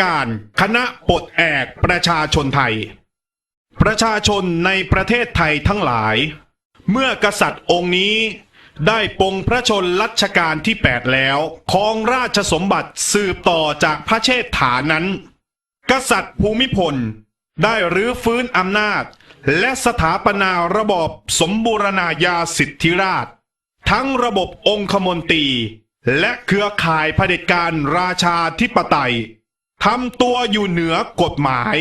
การคณะปลดแอกประชาชนไทย ประชาชนในประเทศไทยทั้งหลาย เมื่อกษัตริย์องค์นี้ได้ปลงพระชนรัชกาลที่ 8 แล้วครองราชสมบัติสืบต่อจากพระเชษฐานั้น กษัตริย์ภูมิพล ได้รื้อฟื้นอำนาจ และสถาปนาระบบสมบูรณาญาสิทธิราช ทั้งระบบองคมนตรี และเครือข่ายเผด็จการราชาธิปไตย ทำตัวอยู่เหนือกฎหมาย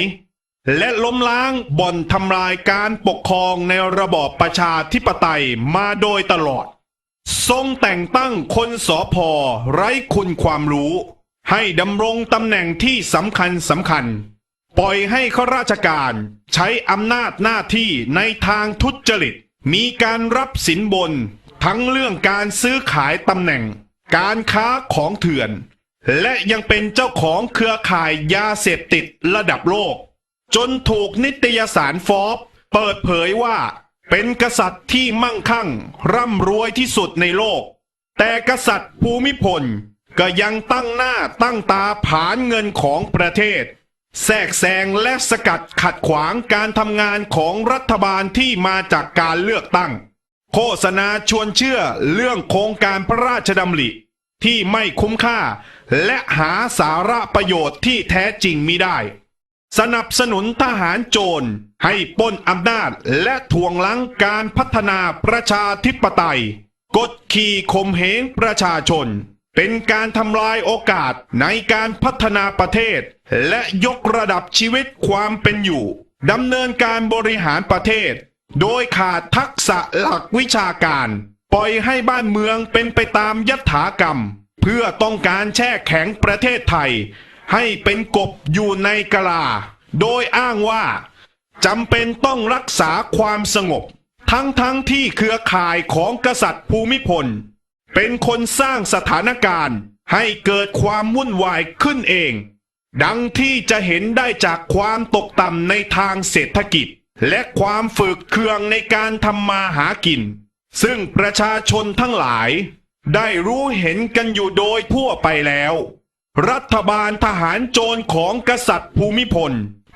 และล้มล้างบ่อนทำลายการปกครองในระบอบประชาธิปไตยมาโดยตลอด ทรงแต่งตั้งคนสอพอไร้คุณความรู้ ให้ดำรงตำแหน่งที่สำคัญสำคัญ ปล่อยให้ข้าราชการใช้อำนาจหน้าที่ในทางทุจริต มีการรับสินบน ทั้งเรื่องการซื้อขายตำแหน่ง การค้าของเถื่อน และยังเป็นเจ้าของเครือข่ายยาเสพติดระดับโลก จนถูกนิตยสารฟอบเปิดเผยว่า เป็นกษัตริย์ที่มั่งคั่ง ร่ำรวยที่สุดในโลก แต่กษัตริย์ภูมิพลก็ยังตั้งหน้าตั้งตาผานเงินของประเทศ แทรกแซงและสกัดขัดขวางการทำงานของรัฐบาลที่มาจากการเลือกตั้ง โฆษณาชวนเชื่อเรื่องโครงการพระราชดำริ ที่ไม่คุ้มค่า และหาสาระประโยชน์ที่แท้จริงมิได้ สนับสนุนทหารโจรให้ปล้นอำนาจและทวงลังการพัฒนาประชาธิปไตย กดขี่ข่มเหงประชาชน เป็นการทำลายโอกาสในการพัฒนาประเทศ และยกระดับชีวิตความเป็นอยู่ดำเนินการบริหารประเทศ โดยขาดทักษะหลักวิชาการ ปล่อยให้บ้านเมืองเป็นไปตามยถากรรม เพื่อต้องการแช่แข็งประเทศไทย ให้เป็นกบอยู่ในกะลา โดยอ้างว่าจำเป็นต้องรักษาความสงบ ทั้งทั้งๆที่เครือข่ายของกษัตริย์ภูมิพล เป็นคนสร้างสถานการณ์ให้เกิดความวุ่นวายขึ้นเอง ดังที่จะเห็นได้จากความตกต่ำในทางเศรษฐกิจ และความฝึกเคืองในการทำมาหากิน ซึ่งประชาชนทั้งหลาย ได้รู้เห็นกันอยู่โดยทั่วไปแล้ว รัฐบาลทหารโจรของกษัตริย์ภูมิพล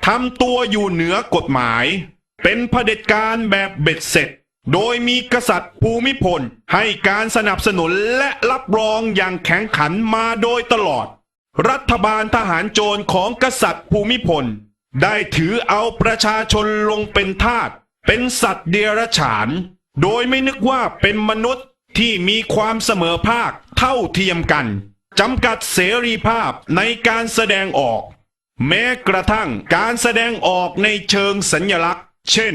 ทำตัวอยู่เหนือกฎหมาย เป็นเผด็จการแบบเบ็ดเสร็จ โดยมีกษัตริย์ภูมิพลให้การสนับสนุนและรับรองอย่างแข็งขันมาโดยตลอด รัฐบาลทหารโจรของกษัตริย์ภูมิพล ได้ถือเอาประชาชนลงเป็นทาสเป็นสัตว์เดรัจฉาน โดยไม่นึกว่าเป็นมนุษย์ที่มีความเสมอภาคเท่าเทียมกันจำกัดเสรีภาพในการแสดงออก แม้กระทั่งการแสดงออกในเชิงสัญลักษณ์ เช่น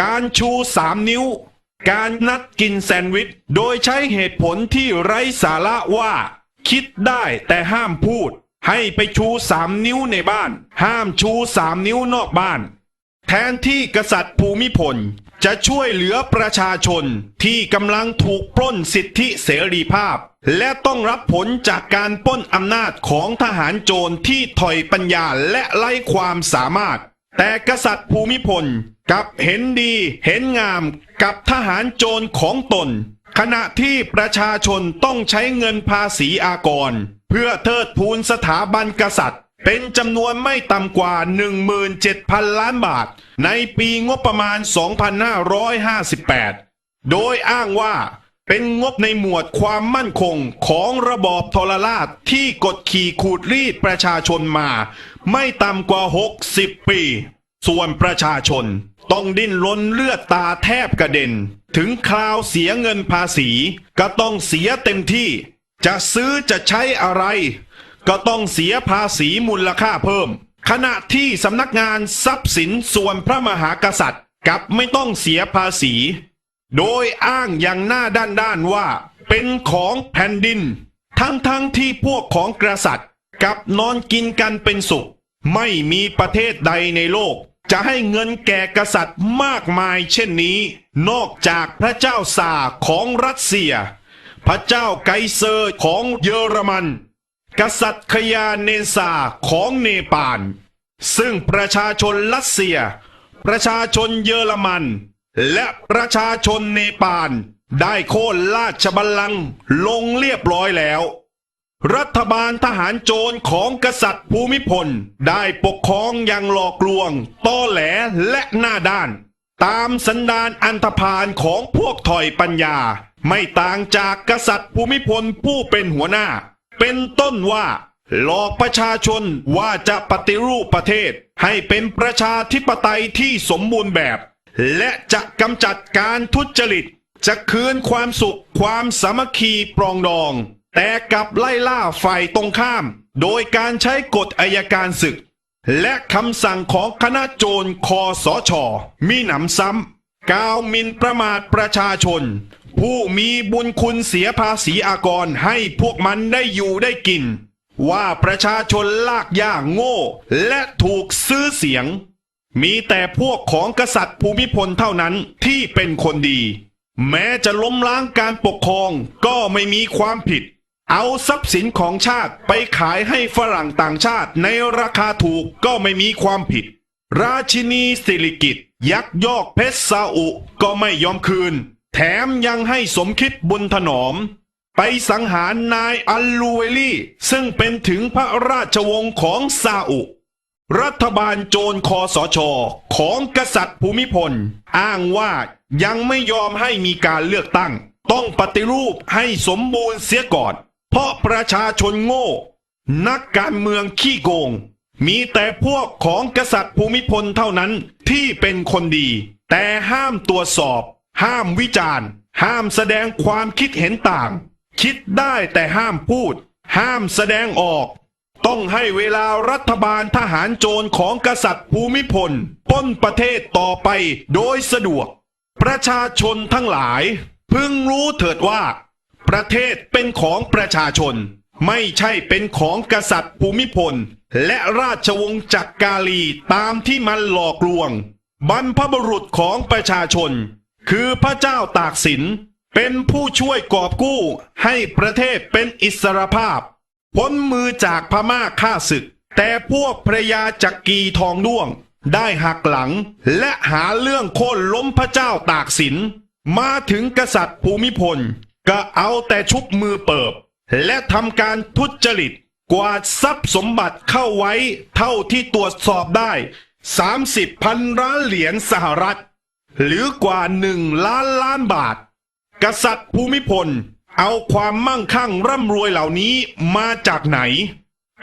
การชูสามนิ้ว การนัดกินแซนด์วิช โดยใช้เหตุผลที่ไร้สาระว่า คิดได้แต่ห้ามพูด ให้ไปชูสามนิ้วในบ้าน ห้ามชูสามนิ้วนอกบ้าน แทนที่กษัตริย์ภูมิพล จะช่วยเหลือประชาชนที่กำลังถูกปล้นสิทธิเสรีภาพ และต้องรับผลจากการปล้นอำนาจของทหารโจรที่ถอยปัญญาและไร้ความสามารถ แต่กษัตริย์ภูมิพลกับเห็นดีเห็นงามกับทหารโจรของตน ขณะที่ประชาชนต้องใช้เงินภาษีอากร เพื่อเทิดทูนสถาบันกษัตริย์ เป็นจำนวนไม่ต่ำกว่า 17,000 ล้านบาท ในปีงบประมาณ 2558 โดยอ้างว่าเป็นงบในหมวดความมั่นคงของระบอบทรราชที่กดขี่ขูดรีดประชาชนมา ไม่ต่ำกว่า 60 ปี ส่วนประชาชนต้องดิ้นรนเลือดตาแทบกระเด็น ถึงคราวเสียเงินภาษี ก็ต้องเสียเต็มที่ จะซื้อจะใช้อะไร ก็ต้องเสียภาษีมูลค่าเพิ่ม ขณะที่สำนักงานทรัพย์สินส่วนพระมหากษัตริย์กับไม่ต้องเสียภาษี โดยอ้างอย่างหน้าด้านด้านว่า เป็นของแผ่นดิน ทั้งทั้งๆที่พวกของกษัตริย์กับนอนกินกันเป็นสุข ไม่มีประเทศใดในโลก จะให้เงินแก่กษัตริย์มากมายเช่นนี้ นอกจากพระเจ้าซาของรัสเซีย พระเจ้าไกเซอร์ของเยอรมัน กษัตริย์ขยาเนซาของเนปาล ซึ่งประชาชนรัสเซีย ประชาชนเยอรมัน และประชาชนเนปาล ได้โค่นราชบัลลังก์ลงเรียบร้อยแล้ว รัฐบาลทหารโจรของกษัตริย์ภูมิพล ได้ปกครองอย่างหลอกลวงต้อแหลและหน้าด้าน ตามสันดานอันธพาลของพวกถอยปัญญา ไม่ต่างจากกษัตริย์ภูมิพลผู้เป็นหัวหน้า เป็นต้นว่า หลอกประชาชนว่าจะปฏิรูปประเทศ ให้เป็นประชาธิปไตยที่สมบูรณ์แบบ และจะกำจัดการทุจริต จะคืนความสุขความสามัคคีปรองดอง แต่กับไล่ล่าฝ่ายตรงข้าม โดยการใช้กฎอายการศึก และคำสั่งของคณะโจรคอสชมีหนำซ้ำกาวมินประมาทประชาชน ผู้มีบุญคุณเสียภาษีอากรให้พวกมันได้อยู่ได้กิน ว่าประชาชนลากย่างโง่ และถูกซื้อเสียง มีแต่พวกของกษัตริย์ภูมิพลเท่านั้นที่เป็นคนดี แม้จะล้มล้างการปกครองก็ไม่มีความผิด เอาทรัพย์สินของชาติไปขายให้ฝรั่งต่างชาติในราคาถูกก็ไม่มีความผิด ราชินีสิริกิตยักยอกเพชรซาอุก็ไม่ยอมคืน แถมยังให้สมคิดบุญถนอม ไปสังหารนายอัลลูเวลี่ ซึ่งเป็นถึงพระราชวงศ์ของซาอุ รัฐบาลโจรคอสชของกษัตริย์ภูมิพล อ้างว่ายังไม่ยอมให้มีการเลือกตั้ง ต้องปฏิรูปให้สมบูรณ์เสียก่อน เพราะประชาชนโง่ นักการเมืองขี้โกง มีแต่พวกของกษัตริย์ภูมิพลเท่านั้นที่เป็นคนดี แต่ห้ามตรวจสอบ ห้ามวิจารณ์ ห้ามแสดงความคิดเห็นต่าง คิดได้แต่ห้ามพูด ห้ามแสดงออก ต้องให้เวลารัฐบาลทหารโจรของกษัตริย์ภูมิพลป้นประเทศต่อไปโดยสะดวก ประชาชนทั้งหลาย พึงรู้เถิดว่า ประเทศเป็นของประชาชน ไม่ใช่เป็นของกษัตริย์ภูมิพล และราชวงศ์จักกาลีตามที่มันหลอกลวง บรรพบุรุษของประชาชน คือพระเจ้าตากสิน เป็นผู้ช่วยกอบกู้ให้ประเทศเป็นอิสรภาพพ้นมือจากพม่าฆ่าศึก แต่พวกพระยาจักรีทองด้วง ได้หักหลัง และหาเรื่องโค่นล้มพระเจ้าตากสิน มาถึงกษัตริย์ภูมิพล ก็เอาแต่ชุบมือเปิบ และทำการทุจริต กวาดทรัพย์สมบัติเข้าไว้เท่าที่ตรวจสอบได้ 30พันล้านเหรียญสหรัฐ หรือกว่าหนึ่งล้านล้านบาท กษัตริย์ภูมิพล เอาความมั่งคั่งร่ำรวยเหล่านี้มาจากไหน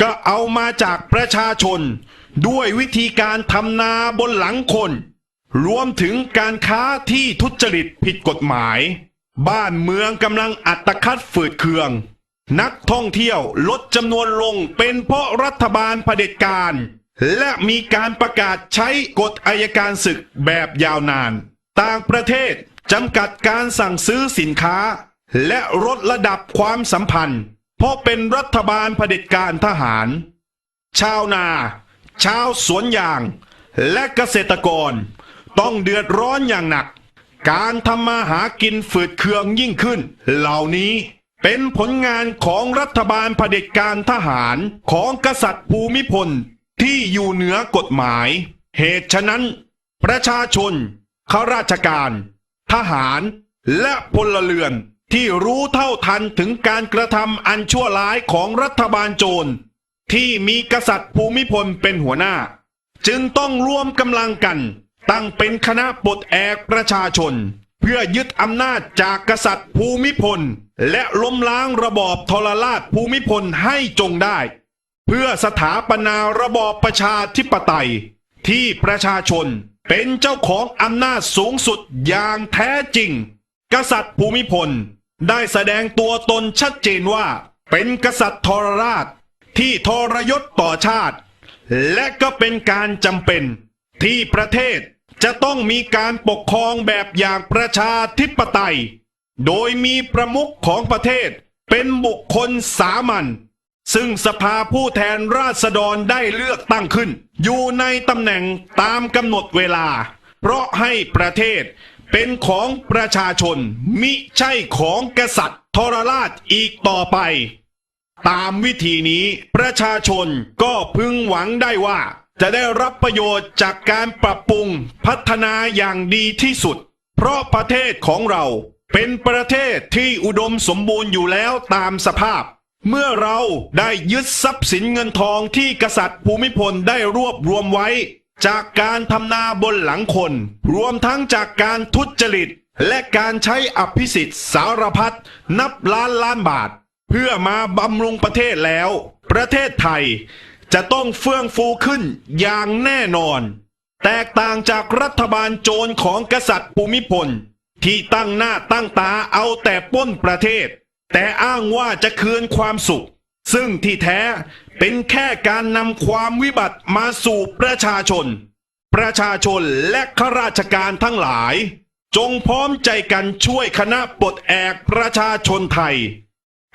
ก็เอามาจากประชาชน ด้วยวิธีการทำนาบนหลังคน รวมถึงการค้าที่ทุจริตผิดกฎหมาย บ้านเมืองกำลังอัตคัดฝืดเคือง นักท่องเที่ยวลดจำนวนลงเป็นเพราะรัฐบาลเผด็จการ และมีการประกาศใช้กฎอายการศึกแบบยาวนาน ต่างประเทศจำกัดการสั่งซื้อสินค้า และลดระดับความสัมพันธ์ เพราะเป็นรัฐบาลเผด็จการทหาร ชาวนา ชาวสวนยาง และเกษตรกร ต้องเดือดร้อนอย่างหนัก การทำมาหากินฝืดเคืองยิ่งขึ้น เหล่านี้เป็นผลงานของรัฐบาลเผด็จการทหารของกษัตริย์ภูมิพล ที่อยู่เหนือกฎหมาย เหตุฉะนั้น ประชาชนข้าราชการ ทหารและพลเรือนที่รู้เท่าทันถึงการกระทำอันชั่วร้ายของรัฐบาลโจร ที่มีกษัตริย์ภูมิพลเป็นหัวหน้า จึงต้องร่วมกำลังกัน ตั้งเป็นคณะปลดแอกประชาชน เพื่อยึดอำนาจจากกษัตริย์ภูมิพล และล้มล้างระบอบทรราชภูมิพลให้จงได้ เพื่อสถาปนาระบอบประชาธิปไตย ที่ประชาชนเป็นเจ้าของอำนาจสูงสุดอย่างแท้จริง กษัตริย์ภูมิพล ได้แสดงตัวตนชัดเจนว่า เป็นกษัตริย์ทรราชที่ทรยศต่อชาติ และก็เป็นการจำเป็น ที่ประเทศจะต้องมีการปกครองแบบอย่างประชาธิปไตย โดยมีประมุขของประเทศเป็นบุคคลสามัญ ซึ่งสภาผู้แทนราษฎรได้เลือกตั้งขึ้น อยู่ในตำแหน่งตามกำหนดเวลา เพราะให้ประเทศเป็นของประชาชน มิใช่ของกษัตริย์ทรราชอีกต่อไป ตามวิธีนี้ประชาชนก็พึงหวังได้ว่า จะได้รับประโยชน์จากการปรับปรุงพัฒนาอย่างดีที่สุด เพราะประเทศของเราเป็นประเทศที่อุดมสมบูรณ์อยู่แล้วตามสภาพ เมื่อเราได้ยึดทรัพย์สินเงินทองที่กษัตริย์ภูมิพลได้รวบรวมไว้ จากการทำนาบนหลังคน รวมทั้งจากการทุจริต และการใช้อภิสิทธิ์สารพัดนับล้านล้านบาท เพื่อมาบำรุงประเทศแล้ว ประเทศไทย จะต้องเฟื่องฟูขึ้นอย่างแน่นอน แตกต่างจากรัฐบาลโจรของกษัตริย์ภูมิพล ที่ตั้งหน้าตั้งตาเอาแต่ป้นประเทศ แต่อ้างว่าจะคืนความสุข ซึ่งที่แท้เป็นแค่การนำความวิบัติมาสู่ประชาชน ประชาชนและข้าราชการทั้งหลาย จงพร้อมใจกันช่วยคณะปลดแอกประชาชนไทย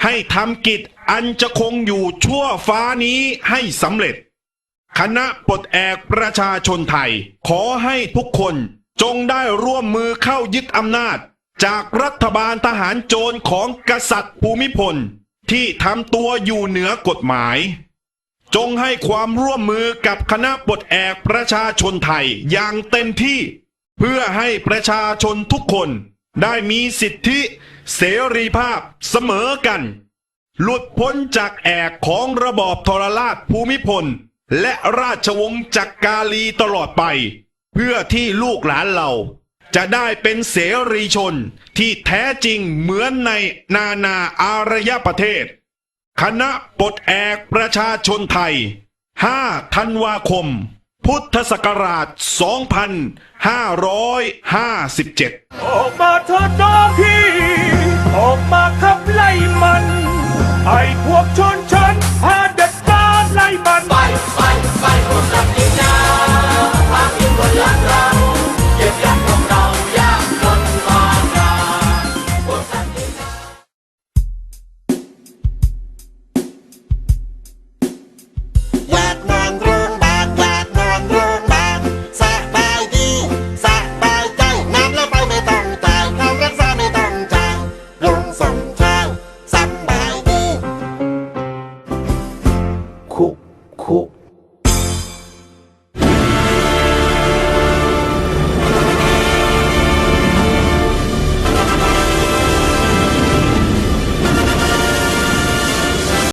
ให้ทำกิจอันจะคงอยู่ชั่วฟ้านี้ให้สำเร็จ คณะปลดแอกประชาชนไทย ขอให้ทุกคนจงได้ร่วมมือเข้ายึดอำนาจ จากรัฐบาลทหารโจรของกษัตริย์ภูมิพล ที่ทำตัวอยู่เหนือกฎหมาย จงให้ความร่วมมือกับคณะปลดแอกประชาชนไทยอย่างเต็มที่ เพื่อให้ประชาชนทุกคนได้มีสิทธิเสรีภาพเสมอกัน หลุดพ้นจากแอกของระบอบทรราชภูมิพล และราชวงศ์จักกาลีตลอดไป เพื่อที่ลูกหลานเรา จะได้เป็นเสรีชนที่แท้จริงเหมือนในนานาอารยประเทศ คณะปลดแอกประชาชนไทย 5 ธันวาคม พุทธศักราช 2557 ออกมาเถิดน้องพี่ ออกมาขับไล่มัน ไอ้พวกชนชั้น